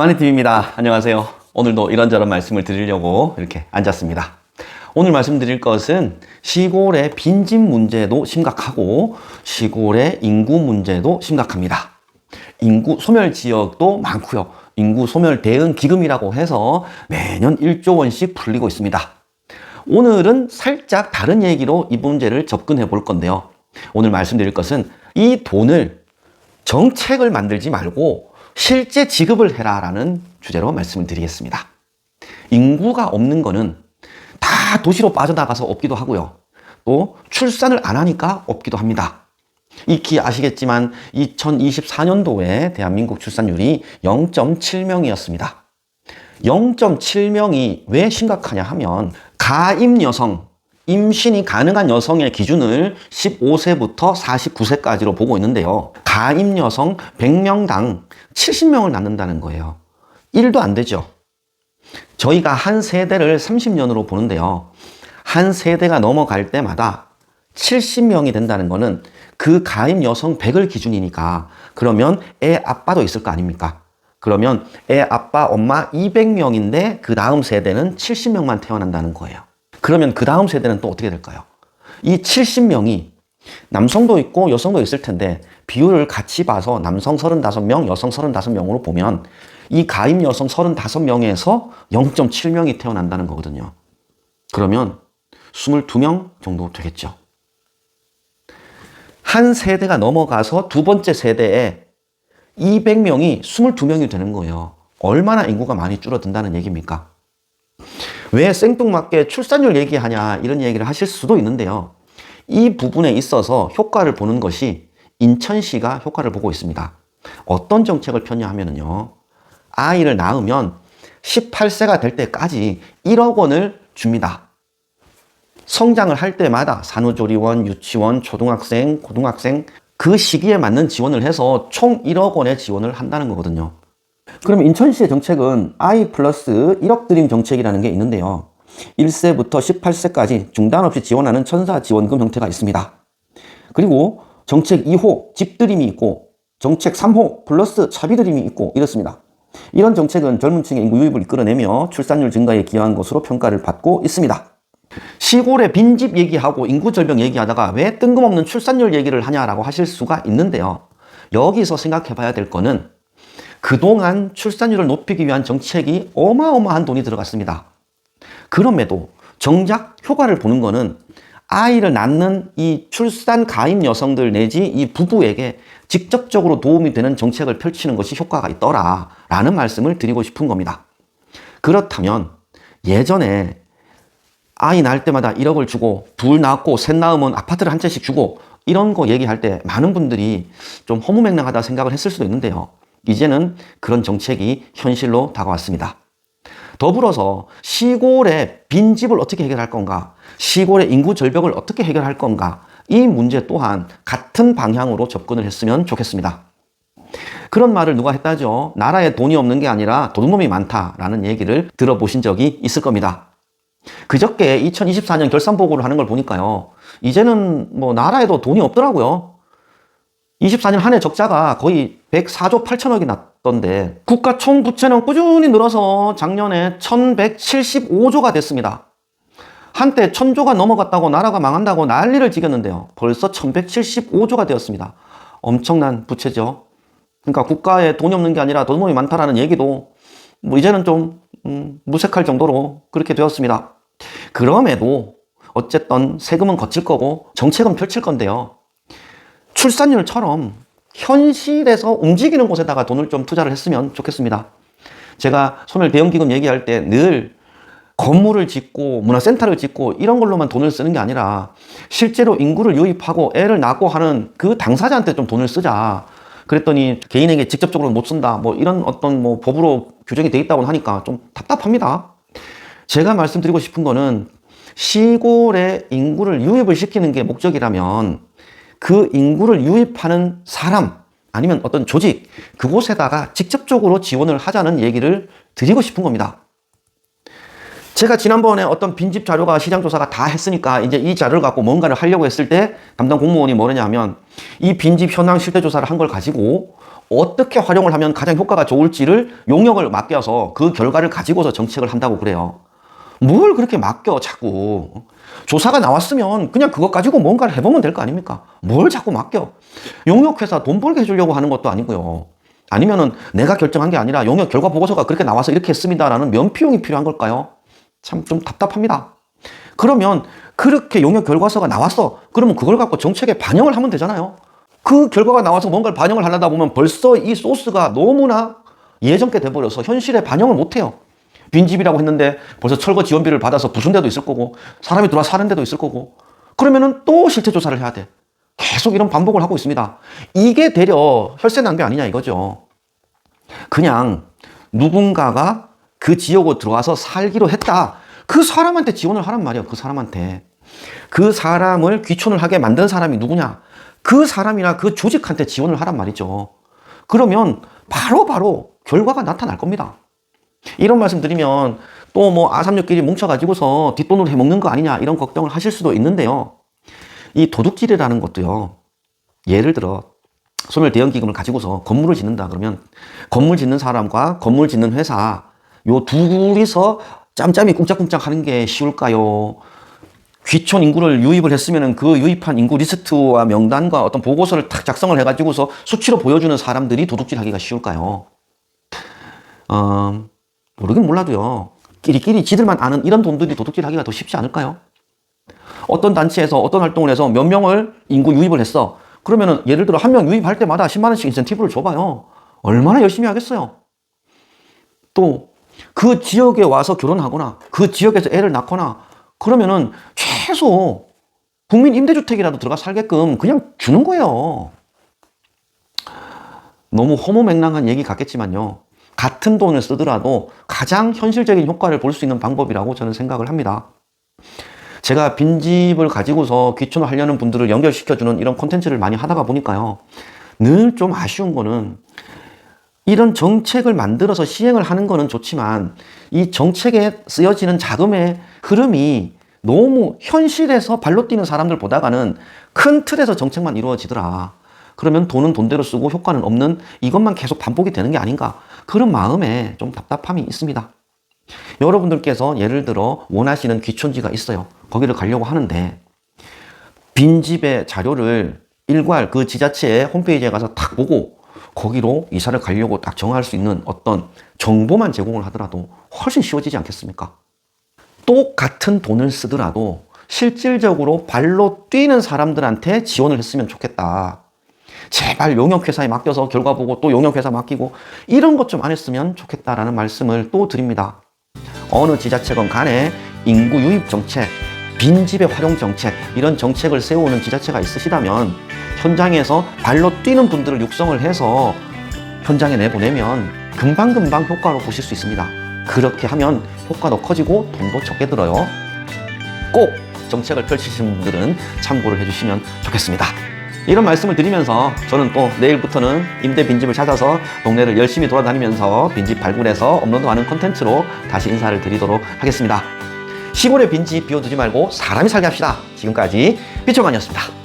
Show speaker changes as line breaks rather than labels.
마니팀입니다. 안녕하세요. 오늘도 이런저런 말씀을 드리려고 이렇게 앉았습니다. 오늘 말씀드릴 것은 시골의 빈집 문제도 심각하고 시골의 인구 문제도 심각합니다. 인구 소멸 지역도 많고요. 인구 소멸 대응 기금이라고 해서 매년 1조 원씩 풀리고 있습니다. 오늘은 살짝 다른 얘기로 이 문제를 접근해 볼 건데요. 오늘 말씀드릴 것은 이 돈을 정책을 만들지 말고 실제 지급을 해라라는 주제로 말씀을 드리겠습니다. 인구가 없는 거는 다 도시로 빠져나가서 없기도 하고요. 또 출산을 안 하니까 없기도 합니다. 익히 아시겠지만 2024년도에 대한민국 출산율이 0.7명이었습니다. 0.7명이 왜 심각하냐 하면 가임 여성, 임신이 가능한 여성의 기준을 15세부터 49세까지로 보고 있는데요. 가임 여성 100명당 70명을 낳는다는 거예요. 1도 안 되죠. 저희가 한 세대를 30년으로 보는데요. 한 세대가 넘어갈 때마다 70명이 된다는 거는 그 가임 여성 100을 기준이니까 그러면 애 아빠도 있을 거 아닙니까? 그러면 애 아빠 엄마 200명인데 그 다음 세대는 70명만 태어난다는 거예요. 그러면 그 다음 세대는 또 어떻게 될까요? 이 70명이 남성도 있고 여성도 있을 텐데 비율을 같이 봐서 남성 35명, 여성 35명으로 보면 이 가임 여성 35명에서 0.7명이 태어난다는 거거든요. 그러면 22명 정도 되겠죠. 한 세대가 넘어가서 두 번째 세대에 200명이 22명이 되는 거예요. 얼마나 인구가 많이 줄어든다는 얘기입니까? 왜 생뚱맞게 출산율 얘기하냐 이런 얘기를 하실 수도 있는데요. 이 부분에 있어서 효과를 보는 것이 인천시가 효과를 보고 있습니다. 어떤 정책을 폈냐 하면요. 아이를 낳으면 18세가 될 때까지 1억 원을 줍니다. 성장을 할 때마다 산후조리원, 유치원, 초등학생, 고등학생 그 시기에 맞는 지원을 해서 총 1억 원의 지원을 한다는 거거든요. 그럼 인천시의 정책은 I 플러스 1억 드림 정책이라는 게 있는데요. 1세부터 18세까지 중단 없이 지원하는 천사 지원금 형태가 있습니다. 그리고 정책 2호 집드림이 있고 정책 3호 플러스 차비드림이 있고 이렇습니다. 이런 정책은 젊은 층의 인구 유입을 이끌어내며 출산율 증가에 기여한 것으로 평가를 받고 있습니다. 시골의 빈집 얘기하고 인구 절벽 얘기하다가 왜 뜬금없는 출산율 얘기를 하냐라고 하실 수가 있는데요. 여기서 생각해 봐야 될 거는 그동안 출산율을 높이기 위한 정책이 어마어마한 돈이 들어갔습니다. 그럼에도 정작 효과를 보는 거는 아이를 낳는 이 출산 가임 여성들 내지 이 부부에게 직접적으로 도움이 되는 정책을 펼치는 것이 효과가 있더라 라는 말씀을 드리고 싶은 겁니다. 그렇다면 예전에 아이 낳을 때마다 1억을 주고 둘 낳고 셋 낳으면 아파트를 한 채씩 주고 이런 거 얘기할 때 많은 분들이 좀 허무맹랑하다 생각을 했을 수도 있는데요. 이제는 그런 정책이 현실로 다가왔습니다. 더불어서 시골의 빈집을 어떻게 해결할 건가, 시골의 인구 절벽을 어떻게 해결할 건가, 이 문제 또한 같은 방향으로 접근을 했으면 좋겠습니다. 그런 말을 누가 했다죠? 나라에 돈이 없는 게 아니라 도둑놈이 많다라는 얘기를 들어보신 적이 있을 겁니다. 그저께 2024년 결산 보고를 하는 걸 보니까요. 이제는 뭐 나라에도 돈이 없더라고요. 24년 한 해 적자가 거의 104조 8천억이 났던데 국가 총 부채는 꾸준히 늘어서 작년에 1175조가 됐습니다. 한때 1000조가 넘어갔다고 나라가 망한다고 난리를 지겼는데요. 벌써 1175조가 되었습니다. 엄청난 부채죠. 그러니까 국가에 돈이 없는 게 아니라 돈이 많다라는 얘기도 뭐 이제는 좀 음, 무색할 정도로 그렇게 되었습니다. 그럼에도 어쨌든 세금은 거칠 거고 정책은 펼칠 건데요. 출산율처럼 현실에서 움직이는 곳에다가 돈을 좀 투자를 했으면 좋겠습니다. 제가 소멸 대형기금 얘기할 때 늘 건물을 짓고 문화센터를 짓고 이런 걸로만 돈을 쓰는 게 아니라 실제로 인구를 유입하고 애를 낳고 하는 그 당사자한테 좀 돈을 쓰자. 그랬더니 개인에게 직접적으로 못 쓴다. 뭐 이런 어떤 뭐 법으로 규정이 돼 있다고 하니까 좀 답답합니다. 제가 말씀드리고 싶은 거는 시골의 인구를 유입을 시키는 게 목적이라면 그 인구를 유입하는 사람 아니면 어떤 조직 그곳에다가 직접적으로 지원을 하자는 얘기를 드리고 싶은 겁니다. 제가 지난번에 어떤 빈집 자료가 시장 조사가 다 했으니까 이제 이 자료를 갖고 뭔가를 하려고 했을 때 담당 공무원이 뭐냐 하면 이 빈집 현황 실태 조사를 한 걸 가지고 어떻게 활용을 하면 가장 효과가 좋을지를 용역을 맡겨서 그 결과를 가지고서 정책을 한다고 그래요. 뭘 그렇게 맡겨 자꾸 조사가 나왔으면 그냥 그것 가지고 뭔가를 해보면 될 거 아닙니까? 뭘 자꾸 맡겨? 용역회사 돈 벌게 해주려고 하는 것도 아니고요. 아니면은 내가 결정한 게 아니라 용역 결과 보고서가 그렇게 나와서 이렇게 했습니다라는 면피용이 필요한 걸까요? 참 좀 답답합니다. 그러면 그렇게 용역 결과서가 나왔어. 그러면 그걸 갖고 정책에 반영을 하면 되잖아요. 그 결과가 나와서 뭔가를 반영을 하려다 보면 벌써 이 소스가 너무나 예전께 돼버려서 현실에 반영을 못해요. 빈집이라고 했는데 벌써 철거 지원비를 받아서 부순 데도 있을 거고 사람이 들어와 사는 데도 있을 거고 그러면은 또 실태 조사를 해야 돼. 계속 이런 반복을 하고 있습니다. 이게 되려 혈세 낭비 아니냐 이거죠. 그냥 누군가가 그 지역으로 들어와서 살기로 했다. 그 사람한테 지원을 하란 말이에요. 그 사람한테. 그 사람을 귀촌을 하게 만든 사람이 누구냐? 그 사람이나 그 조직한테 지원을 하란 말이죠. 그러면 바로바로 바로 결과가 나타날 겁니다. 이런 말씀 드리면 또 뭐 아삼육끼리 뭉쳐가지고서 뒷돈으로 해먹는 거 아니냐 이런 걱정을 하실 수도 있는데요. 이 도둑질이라는 것도요. 예를 들어 소멸 대형 기금을 가지고서 건물을 짓는다 그러면 건물 짓는 사람과 건물 짓는 회사 요 둘이서 짬짬이 꿍짝꿍짝 하는 게 쉬울까요? 귀촌 인구를 유입을 했으면 그 유입한 인구 리스트와 명단과 어떤 보고서를 탁 작성을 해가지고서 수치로 보여주는 사람들이 도둑질 하기가 쉬울까요? 어, 모르긴 몰라도요. 끼리끼리 지들만 아는 이런 돈들이 도둑질 하기가 더 쉽지 않을까요? 어떤 단체에서 어떤 활동을 해서 몇 명을 인구 유입을 했어. 그러면은 예를 들어 한 명 유입할 때마다 10만원씩 인센티브를 줘봐요. 얼마나 열심히 하겠어요. 또 그 지역에 와서 결혼하거나 그 지역에서 애를 낳거나 그러면은 최소 국민 임대주택이라도 들어가 살게끔 그냥 주는 거예요. 너무 허무맹랑한 얘기 같겠지만요. 같은 돈을 쓰더라도 가장 현실적인 효과를 볼 수 있는 방법이라고 저는 생각을 합니다. 제가 빈집을 가지고서 귀촌을 하려는 분들을 연결시켜주는 이런 콘텐츠를 많이 하다가 보니까요. 늘 좀 아쉬운 거는 이런 정책을 만들어서 시행을 하는 거는 좋지만 이 정책에 쓰여지는 자금의 흐름이 너무 현실에서 발로 뛰는 사람들 보다가는 큰 틀에서 정책만 이루어지더라. 그러면 돈은 돈대로 쓰고 효과는 없는 이것만 계속 반복이 되는 게 아닌가. 그런 마음에 좀 답답함이 있습니다. 여러분들께서 예를 들어 원하시는 귀촌지가 있어요. 거기를 가려고 하는데 빈집의 자료를 일괄 그 지자체의 홈페이지에 가서 딱 보고 거기로 이사를 가려고 딱 정할 수 있는 어떤 정보만 제공을 하더라도 훨씬 쉬워지지 않겠습니까? 똑같은 돈을 쓰더라도 실질적으로 발로 뛰는 사람들한테 지원을 했으면 좋겠다. 제발 용역회사에 맡겨서 결과 보고 또 용역회사 맡기고 이런 것 좀 안 했으면 좋겠다라는 말씀을 또 드립니다. 어느 지자체건 간에 인구 유입 정책, 빈집의 활용 정책 이런 정책을 세우는 지자체가 있으시다면 현장에서 발로 뛰는 분들을 육성을 해서 현장에 내보내면 금방금방 효과로 보실 수 있습니다. 그렇게 하면 효과도 커지고 돈도 적게 들어요. 꼭 정책을 펼치시는 분들은 참고를 해주시면 좋겠습니다. 이런 말씀을 드리면서 저는 또 내일부터는 임대 빈집을 찾아서 동네를 열심히 돌아다니면서 빈집 발굴해서 업로드하는 콘텐츠로 다시 인사를 드리도록 하겠습니다. 시골의 빈집 비워두지 말고 사람이 살게 합시다. 지금까지 비초만이었습니다.